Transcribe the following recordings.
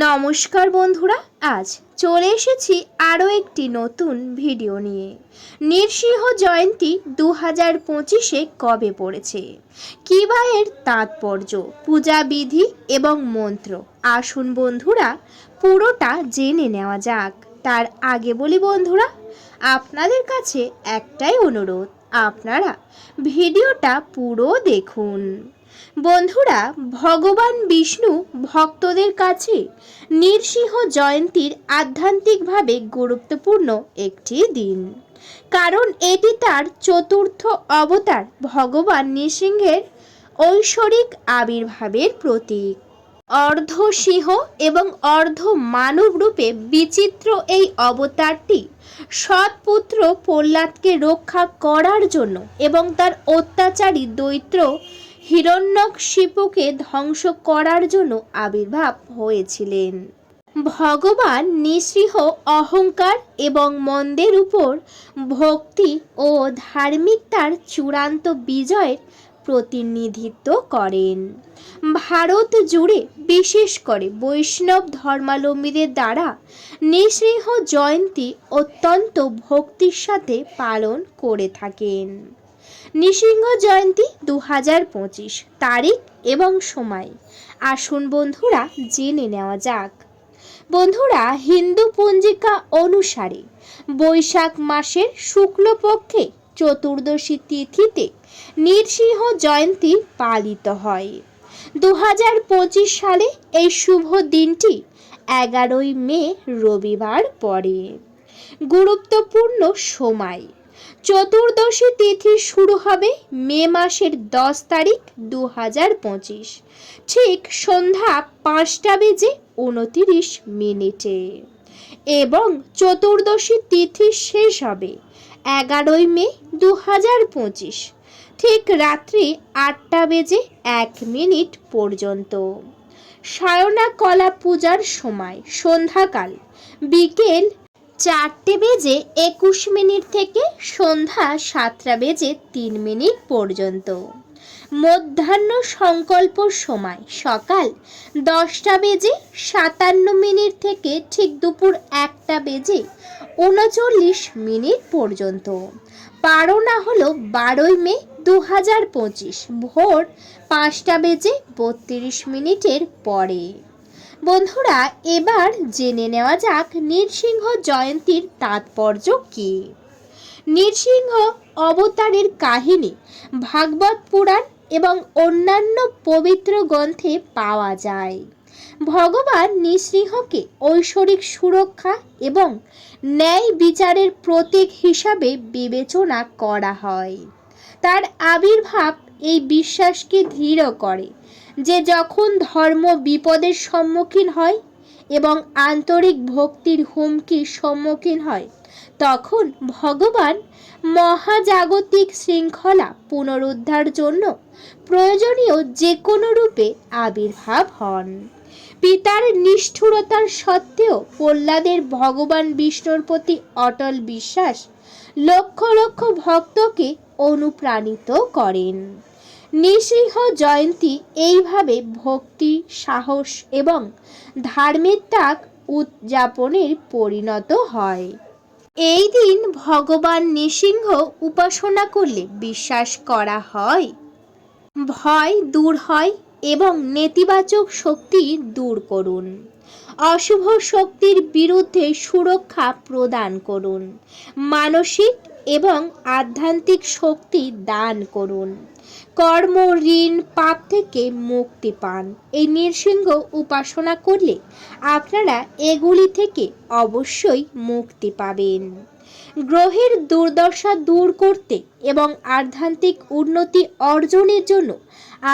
নমস্কার বন্ধুরা, আজ চলে এসেছি আরও একটি নতুন ভিডিও নিয়ে। নৃসিংহ জয়ন্তী দু হাজার পঁচিশে কবে পড়েছে? কী বা এর তাৎপর্য, পূজা বিধি এবং মন্ত্র? আসুন বন্ধুরা, পুরোটা জেনে নেওয়া যাক। তার আগে বলি বন্ধুরা, আপনাদের কাছে একটাই অনুরোধ, আপনারা ভিডিওটা পুরো দেখুন। বন্ধুরা, ভগবান বিষ্ণু ভক্তদের কাছে নৃসিংহ জয়ন্তীর আধ্যাত্মিকভাবে গুরুত্বপূর্ণ একটি দিন। কারণ এটি তার চতুর্থ অবতার, ভগবান নৃসিংহের ঐশ্বরিক আবির্ভাবের প্রতীক। অর্ধ সিংহ এবং অর্ধ মানব রূপে বিচিত্র এই অবতারটি সৎপুত্র প্রহ্লাদকে রক্ষা করার জন্য এবং তার অত্যাচারী দৈত্য হিরণ্যকশিপুকে ধ্বংস করার জন্য আবির্ভাব হয়েছিলেন। ভগবান নিঃসৃহ অহংকার এবং মন্দের উপর ভক্তি ও ধার্মিকতার চূড়ান্ত বিজয়ের প্রতিনিধিত্ব করেন। ভারত জুড়ে, বিশেষ করে বৈষ্ণব ধর্মাবলম্বীদের দ্বারা, নৃসিংহ জয়ন্তী অত্যন্ত ভক্তির সাথে পালন করে থাকেন। নৃসিংহ জয়ন্তী দু হাজার পঁচিশ তারিখ এবং সময়। আসুন বন্ধুরা, জেনে নেওয়া যাক। বন্ধুরা, হিন্দু পঞ্জিকা অনুসারে বৈশাখ মাসের শুক্লপক্ষে চতুর্দশী তিথিতে নৃসিংহ জয়ন্তী পালিত হয়। দু হাজার পঁচিশ সালে এই শুভ দিনটি এগারোই মে রবিবার পরে গুরুত্বপূর্ণ সময়। চতুর্দশী তিথি শুরু হবে মে মাসের দশ তারিখ দু হাজার পঁচিশ। ঠিক সন্ধ্যা পাঁচটা বেজে উনতিরিশ মিনিটে। এবং চতুর্দশী তিথি শেষ হবে এগারোই মে দু হাজার পঁচিশ। ঠিক রাত্রি আটটা বেজে এক মিনিট পর্যন্ত। সায়না কলা পূজার সময়, সন্ধ্যাকাল। বিকেল চারটে বেজে একুশ মিনিট থেকে সন্ধ্যা সাতটা বেজে তিন মিনিট পর্যন্ত। মধ্যাহ্ন সংকল্প সময়, সকাল দশটা বেজে সাতান্ন মিনিট থেকে ঠিক দুপুর একটা বেজে উনচল্লিশ মিনিট পর্যন্ত। পারোনা হলো বারোই মে দু হাজার পঁচিশ, ভোর পাঁচটা বেজে বত্রিশ মিনিটের পরে। বন্ধুরা, এবার জেনে নেওয়া যাক নৃসিংহ জয়ন্তীর তাৎপর্য কী। নৃসিংহ অবতারের কাহিনী ভাগবত পুরাণ এবং অন্যান্য পবিত্র গ্রন্থে পাওয়া যায়। ভগবান নৃসিংহকে ঐশ্বরিক সুরক্ষা এবং ন্যায় বিচারের প্রতীক হিসাবে বিবেচনা করা হয়। তার আবির্ভাব এই বিশ্বাসকে দৃঢ় করে। যে যখন ধর্ম বিপদের সম্মুখীন হয় এবং আন্তরিক ভক্তির হুমকির সম্মুখীন হয়, তখন ভগবান মহাজাগতিক শৃঙ্খলা পুনরুদ্ধার জন্য প্রয়োজনীয় যে কোনো রূপে আবির্ভাব হন। পিতার নিষ্ঠুরতার সত্ত্বেও প্রহ্লাদের ভগবান বিষ্ণুর প্রতি অটল বিশ্বাস লক্ষ লক্ষ ভক্তকে অনুপ্রাণিত করেন। নৃসিংহ জয়ন্তী এইভাবে ভক্তি, সাহস এবং ধার্মিকতাক উদযাপনের পরিণত হয়। এই দিন ভগবান নৃসিংহ উপাসনা করলে বিশ্বাস করা হয়। ভয় দূর হয় এবং নেতিবাচক শক্তি দূর করুন। অশুভ শক্তির বিরুদ্ধে সুরক্ষা প্রদান করুন। মানসিক এবং আধ্যাত্মিক শক্তি দান করুন। কর্ম, ঋণ, পাপ থেকে মুক্তি পান। এই নৃসিংহ উপাসনা করলে আপনারা এগুলি থেকে অবশ্যই মুক্তি পাবেন। গ্রহের দুর্দশা দূর করতে এবং আধ্যাত্মিক উন্নতি অর্জনের জন্য,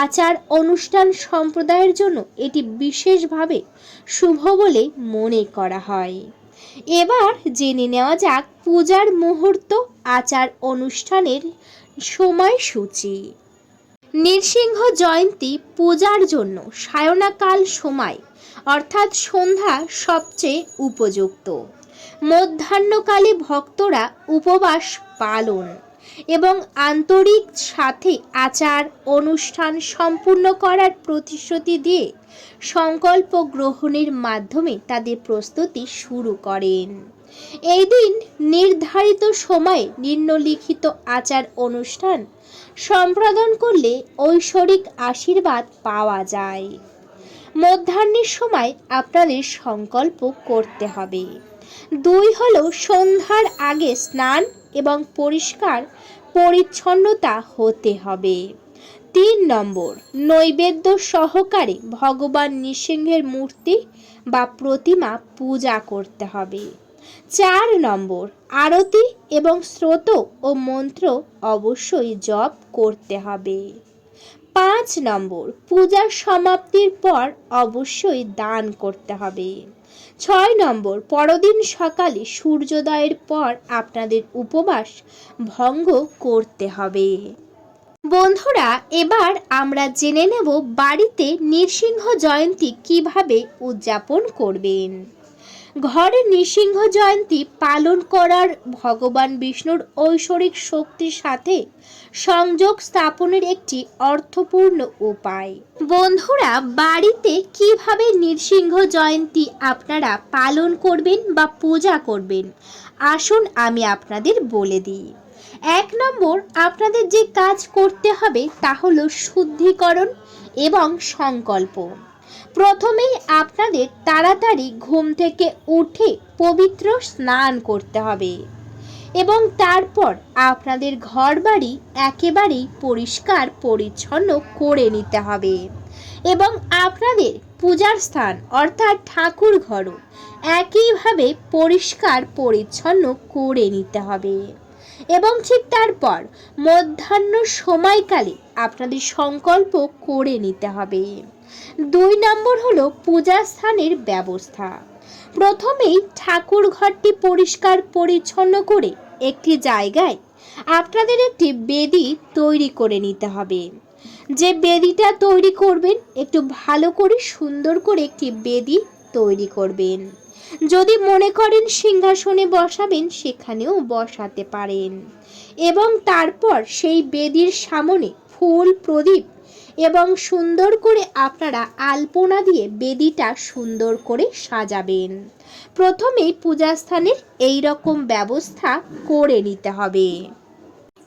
আচার অনুষ্ঠান সম্প্রদায়ের জন্য এটি বিশেষভাবে শুভ বলে মনে করা হয়। এবার জেনে নেওয়া যাক পূজার মুহূর্ত, আচার অনুষ্ঠানের সময়সূচি। নৃসিংহ জয়ন্তী পূজার জন্য সায়নাকাল সময়, অর্থাৎ সন্ধ্যা সবচেয়ে উপযুক্ত। মধ্যাহ্নকালে ভক্তরা উপবাস পালন এবং আন্তরিক সাথে আচার অনুষ্ঠান সম্পূর্ণ করার প্রতিশ্রুতি দিয়ে সংকল্প গ্রহণের মাধ্যমে তাদের প্রস্তুতি শুরু করেন। এই দিন নির্ধারিত সময়ে নিম্নলিখিত আচার অনুষ্ঠান সম্পাদন করলে ঐশ্বরিক আশীর্বাদ পাওয়া যায়। মধ্যাহ্নের সময় আপনাদের সংকল্প করতে হবে। দুই হলো সন্ধ্যার আগে স্নান এবং পরিষ্কার পরিচ্ছন্নতা হতে হবে। তিন নম্বর, নৈবেদ্য সহকারে ভগবান নৃসিংহের মূর্তি বা প্রতিমা পূজা করতে হবে। চার নম্বর, আরতি এবং স্রোত ও মন্ত্র অবশ্যই জপ করতে হবে। পাঁচ নম্বর পূজার সমাপ্তির পর অবশ্যই দান করতে হবে। ছয় নম্বর, পরদিন সকালে সূর্যোদয়ের পর আপনাদের উপবাস ভঙ্গ করতে হবে। বন্ধুরা, এবার আমরা জেনে নেব বাড়িতে নৃসিংহ জয়ন্তী কীভাবে উদযাপন করবেন। ঘরে নৃসিংহ জয়ন্তী পালন করার ভগবান বিষ্ণুর ঐশ্বরিক শক্তির সাথে সংযোগ স্থাপনের একটি অর্থপূর্ণ উপায়। বন্ধুরা, বাড়িতে কীভাবে নৃসিংহ জয়ন্তী আপনারা পালন করবেন বা পূজা করবেন, আসুন আমি আপনাদের বলে দিই। এক নম্বর, আপনাদের যে কাজ করতে হবে তা হলো শুদ্ধিকরণ এবং সংকল্প। প্রথমেই আপনাদের তাড়াতাড়ি ঘুম থেকে উঠে পবিত্র স্নান করতে হবে এবং তারপর আপনাদের ঘরবাড়ি একেবারেই পরিষ্কার পরিচ্ছন্ন করে নিতে হবে এবং আপনাদের পূজার স্থান অর্থাৎ ঠাকুর ঘরও একইভাবে পরিষ্কার পরিচ্ছন্ন করে নিতে হবে এবং ঠিক তারপর মধ্যাহ্ন সময়কালে আপনাদের সংকল্প করে নিতে হবে। দুই নম্বর হলো পূজা স্থানের ব্যবস্থা। প্রথমেই ঠাকুর ঘরটি পরিষ্কার পরিচ্ছন্ন করে একটি জায়গায় আপনাদের একটি বেদি তৈরি করে নিতে হবে। যে বেদিটা তৈরি করবেন, একটু ভালো করে সুন্দর করে একটি বেদি তৈরি করবেন। যদি মনে করেন সিংহাসনে বসাবেন, সেখানেও বসাতে পারেন। এবং তারপর সেই বেদির সামনে ফুল, প্রদীপ এবং সুন্দর করে আপনারা আলপনা দিয়ে বেদিটা সুন্দর করে সাজাবেন। প্রথমে পূজাস্থানের এই রকম ব্যবস্থা করে নিতে হবে।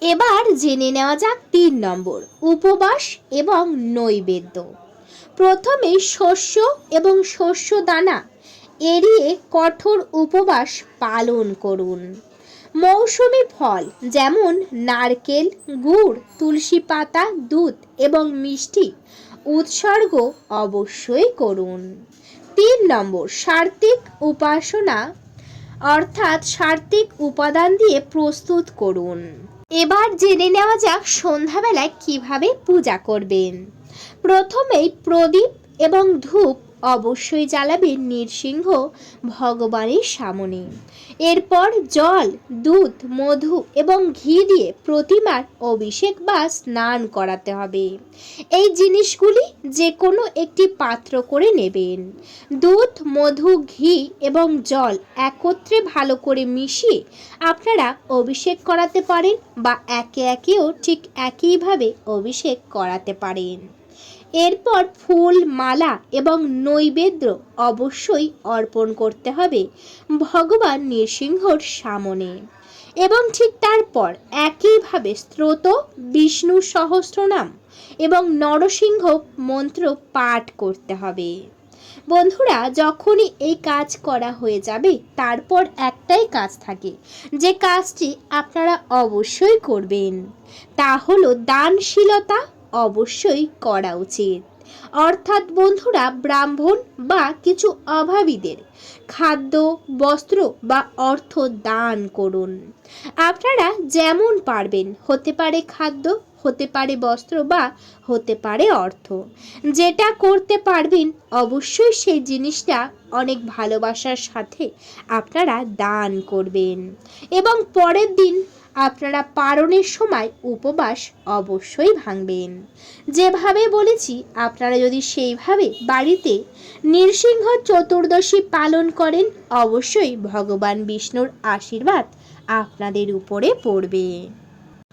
এবার জেনে নেওয়া যাক তিন নম্বর, উপবাস এবং নৈবেদ্য। প্রথমে শস্য এবং শস্য দানা এড়িয়ে কঠোর উপবাস পালন করুন। মৌসুমি ফল যেমন নারকেল, গুড়, তুলসী পাতা, দুধ এবং মিষ্টি। উৎসর্গ অবশ্যই করুন। তিন নম্বর, সার্থিক উপাসনা, অর্থাৎ সার্থিক উপাদান দিয়ে প্রস্তুত করুন। এবার জেনে নেওয়া যাক সন্ধ্যাবেলায় কীভাবে পূজা করবেন। প্রথমেই প্রদীপ এবং ধূপ অবশ্যই জ্বালাবেন নৃসিংহ ভগবানের সামনে। এরপর জল, দুধ, মধু এবং ঘি দিয়ে প্রতিমার অভিষেক বা স্নান করাতে হবে। এই জিনিসগুলি যে কোনো একটি পাত্র করে নেবেন। দুধ, মধু, ঘি এবং জল একত্রে ভালো করে মিশিয়ে আপনারা অভিষেক করাতে পারেন বা একে একেও ঠিক একইভাবে অভিষেক করাতে পারেন। এরপর ফুল, মালা এবং নৈবেদ্য অবশ্যই অর্পণ করতে হবে ভগবান নৃসিংহর সামনে। এবং ঠিক তারপর একইভাবে স্রোত, বিষ্ণু সহস্রনাম এবং নরসিংহ মন্ত্র পাঠ করতে হবে। বন্ধুরা, যখনই এই কাজ করা হয়ে যাবে, তারপর একটাই কাজ থাকে। যে কাজটি আপনারা অবশ্যই করবেন। তা হলো দানশীলতা অবশ্যই করা উচিত। অর্থাৎ বন্ধুরা, ব্রাহ্মণ বা কিছু অভাবীদের খাদ্য, বস্ত্র বা অর্থ দান করুন। আপনারা যেমন পারবেন, হতে পারে খাদ্য, হতে পারে বস্ত্র বা হতে পারে অর্থ। যেটা করতে পারবেন, অবশ্যই সেই জিনিসটা অনেক ভালোবাসার সাথে আপনারা দান করবেন। এবং পরের দিন আপনারা পারণের সময় উপবাস অবশ্যই ভাঙবেন। যেভাবে বলেছি, আপনারা যদি সেইভাবে বাড়িতে নৃসিংহ চতুর্দশী পালন করেন, অবশ্যই ভগবান বিষ্ণুর আশীর্বাদ আপনাদের উপরে পড়বে।